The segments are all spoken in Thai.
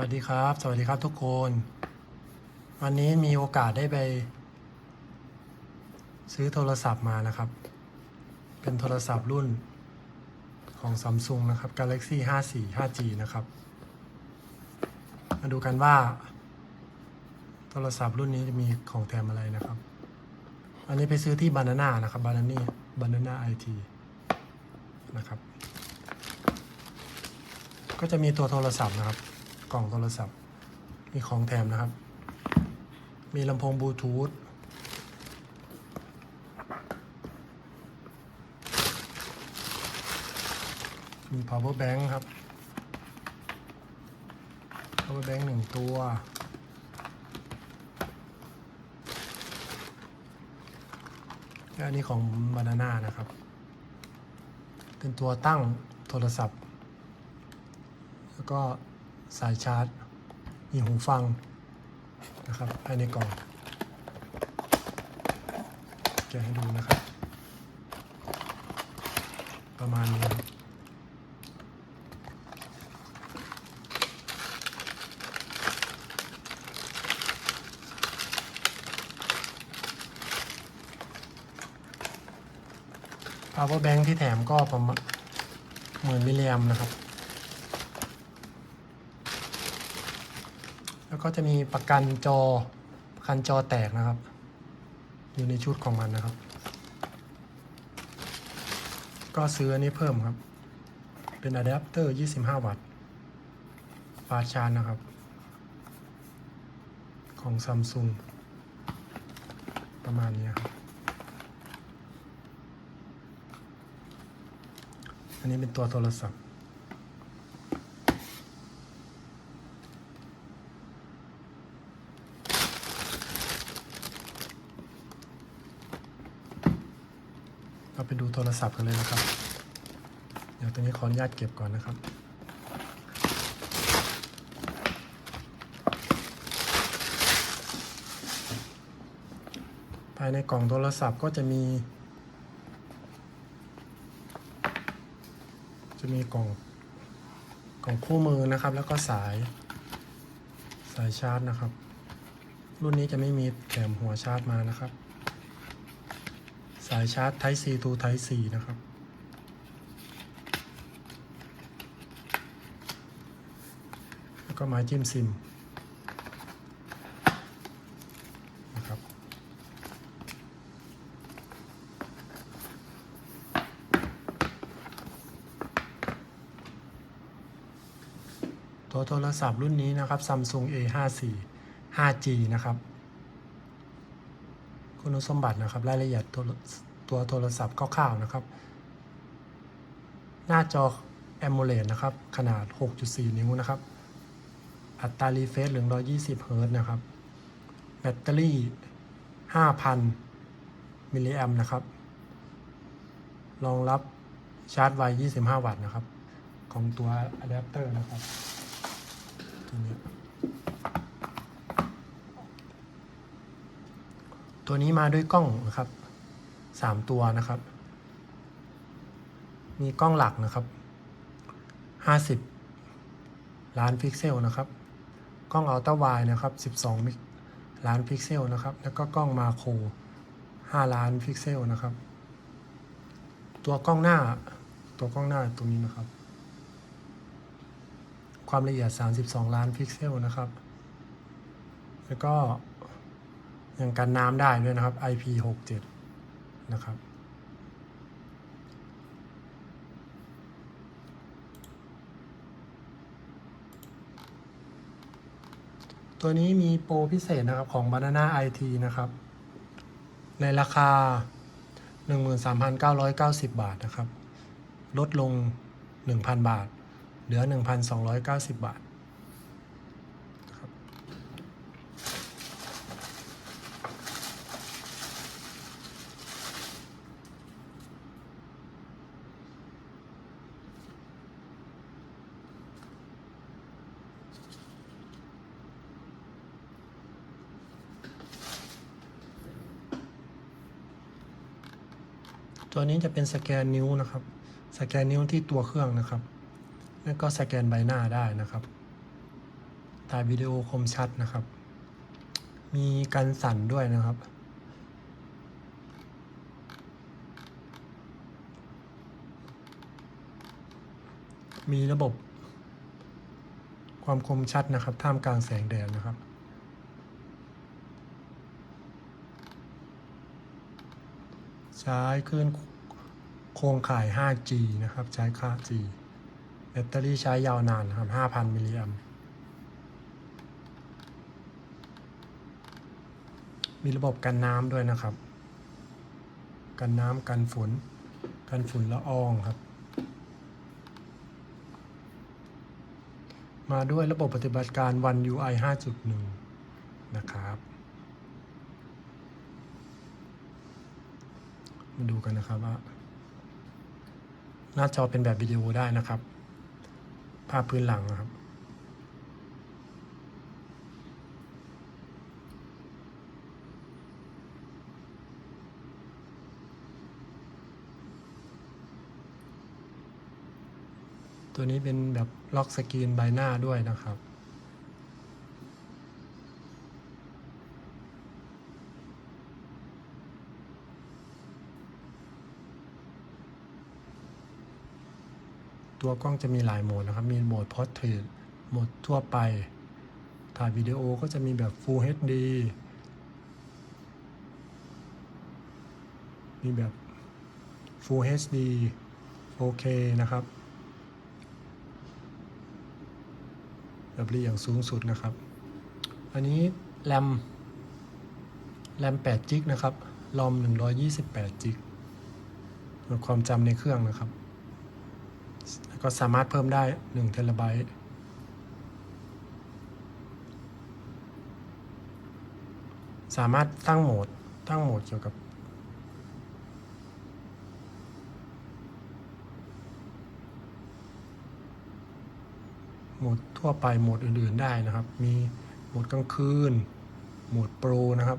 วัสดีครับ สวัสดีครับทุกคน วันนี้มีโอกาสได้ไป ซื้อโทรศัพท์มานะครับ เป็นโทรศัพท์รุ่นของซัมซุงนะครับ Galaxy 54 5G นะครับ มาดูกันว่า โทรศัพท์รุ่นนี้จะมีของแถมอะไรนะครับ อันนี้ไปซื้อที่บานาน่านะครับบานานี่บานาน่าไอทีนะครับ ก็จะมีตัวโทรศัพท์นะครับ กล่องโทรศัพท์ มีของแถมนะครับ มีลำโพงบลูทูธมี power bank ครับ power bank หนึ่งตัว และอันนี้ของ Banana นะครับ เป็นตัวตั้งโทรศัพท์ แล้วก็ สายชาร์จ มีหูฟังนะครับภายในกล่องแกะให้ดูนะครับ ประมาณนี้พาวเวอร์แบงค์ที่แถมก็ประมาณหมื่นมิลลิแอมนะครับ แล้วก็จะมีประกันจอประกันจอแตกนะครับ อยู่ในชุดของมันนะครับ ก็ซื้ออันนี้เพิ่มครับ เป็นอะแดปเตอร์ 25 วัตต์ฟาชาร์นะครับ ของซัมซุงประมาณนี้ครับ อันนี้เป็นตัวโทรศัพท์ เราไปดูโทรศัพท์กันเลยนะครับ เดี๋ยวตัวนี้ขออนุญาตเก็บก่อนนะครับภายในกล่องโทรศัพท์ก็จะมี จะมีกล่องกล่องคู่มือนะครับ แล้วก็สายสายชาร์จนะครับ รุ่นนี้จะไม่มีแถมหัวชาร์จมานะครับ สายชาร์จ Type C to Type C นะครับ แล้วก็ไม้จิ้มซิมนะครับ ตัวโทรศัพท์รุ่นนี้นะครับ Samsung A54 5G นะครับ คุณสมบัตินะครับ รายละเอียดตัวโทรศัพท์คร่าวๆนะครับ หน้าจอ AMOLED นะครับ ขนาด 6.4 นิ้วนะครับ อัตรารีเฟรชหรือ120 เฮิร์ตนะครับ แบตเตอรี่ 5,000 มิลลิแอมนะครับ รองรับชาร์จไว 25 วัตต์นะครับ ของตัวอะแดปเตอร์นะครับตัวนี้ ตัวนี้มาด้วยกล้องนะครับสามตัวนะครับ มีกล้องหลักนะครับห้าสิบล้านพิกเซลนะครับ กล้องอัลตร้าไวนะครับสิบสองล้านพิกเซลนะครับ แล้วก็กล้องมาโครห้าล้านพิกเซลนะครับ ตัวกล้องหน้า ตัวกล้องหน้าตัวนี้นะครับ ความละเอียด 32 ล้านพิกเซลนะครับ แล้วก็ ยังกันน้ำได้ด้วยนะครับ IP67 นะครับตัวนี้มีโปรพิเศษนะครับของ Banana IT นะครับ ในราคา 13,990 บาทนะครับ ลดลง 1,000 บาท เหลือ 1,290 บาท ตัวนี้จะเป็นสแกนนิ้วนะครับ สแกนนิ้วที่ตัวเครื่องนะครับ แล้วก็สแกนใบหน้าได้นะครับถ่ายวิดีโอคมชัดนะครับ มีกันสั่นด้วยนะครับ มีระบบความคมชัดนะครับ ท่ามกลางแสงแดดนะครับใช้คลื่น โครงข่าย 5G นะครับ ใช้ค่า G แบตเตอรี่ใช้ยาวนานนะครับ 5,000 มิลลิแอมมีระบบกันน้ำด้วยนะครับ กันน้ำกันฝน กันฝุ่นละอองครับ มาด้วยระบบปฏิบัติการ One UI 5.1 นะครับ มาดูกันนะครับว่า หน้าจอเป็นแบบวิดีโอได้นะครับ ภาพพื้นหลังนะครับ ตัวนี้เป็นแบบล็อกสกรีนใบหน้าด้วยนะครับ ตัวกล้องจะมีหลายโหมดนะครับ มีโหมด Portrait โหมดทั่วไป ถ่ายวิดีโอก็จะมีแบบ Full HD มีแบบ Full HD 4K นะครับ แบบเรียงสูงสุดนะครับ อันนี้แรมแรม8จิกนะครับ รอม128จิกความจำในเครื่องนะครับ ก็สามารถเพิ่มได้1เทราไบต์สามารถตั้งโหมด ตั้งโหมดเกี่ยวกับ โหมดทั่วไปโหมดอื่นๆได้นะครับ มีโหมดกลางคืน โหมดโปรนะครับ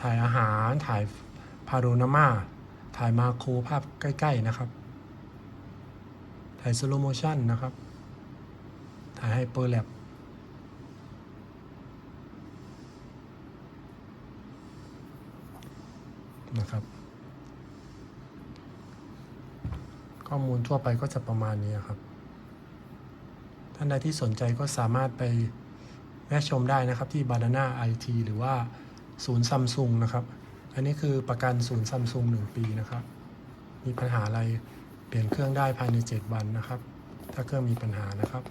ถ่ายอาหาร ถ่ายพาโรนามา ถ่ายมาโครภาพใกล้ ๆ นะครับ ถ่ายสโลโมชันนะครับ ถ่ายไฮเปอร์แลปนะครับ ข้อมูลทั่วไปก็จะประมาณนี้ครับ ท่านใดที่สนใจก็สามารถไปแวะชมได้นะครับที่ Banana IT หรือว่าศูนย์ซัมซุงนะครับ อันนี้คือประกันศูนย์ซัมซุง1ปีนะครับ มีปัญหาอะไร เปลี่ยนเครื่องได้ภายใน 7 วันนะครับ ถ้าเครื่องมีปัญหานะครับ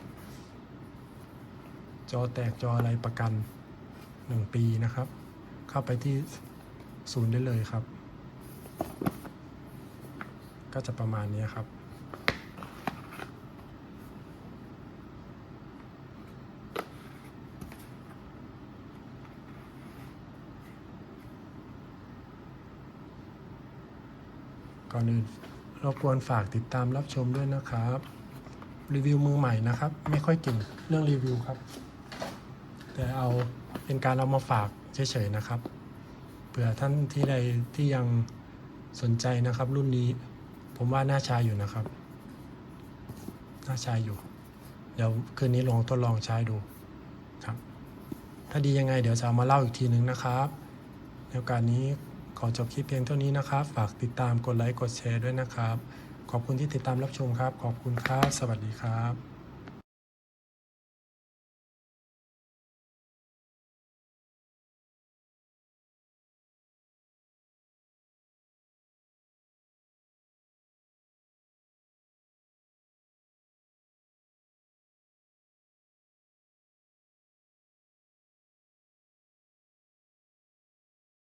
จอแตกจออะไรประกัน 1 ปีนะครับ เข้าไปที่ศูนย์ได้เลยครับ ก็จะประมาณนี้ครับก่อนอื่น รบกวนฝากติดตามรับชมด้วยนะครับ รีวิวมือใหม่นะครับ ไม่ค่อยเก่งเรื่องรีวิวครับ แต่เอาเป็นการเอามาฝากเฉยๆนะครับเผื่อท่านที่ใดที่ยังสนใจนะครับ รุ่นนี้ ผมว่าน่าใช้อยู่นะครับ น่าใช้อยู่ เดี๋ยวคืนนี้ลองทดลองใช้ดูครับ ถ้าดียังไงเดี๋ยวจะเอามาเล่าอีกทีนึงนะครับในโอกาสนี้ ขอจบคลิปเพียงเท่านี้นะครับ ฝากติดตามกดไลค์กดแชร์ด้วยนะครับ ขอบคุณที่ติดตามรับชมครับ ขอบคุณครับ สวัสดีครับ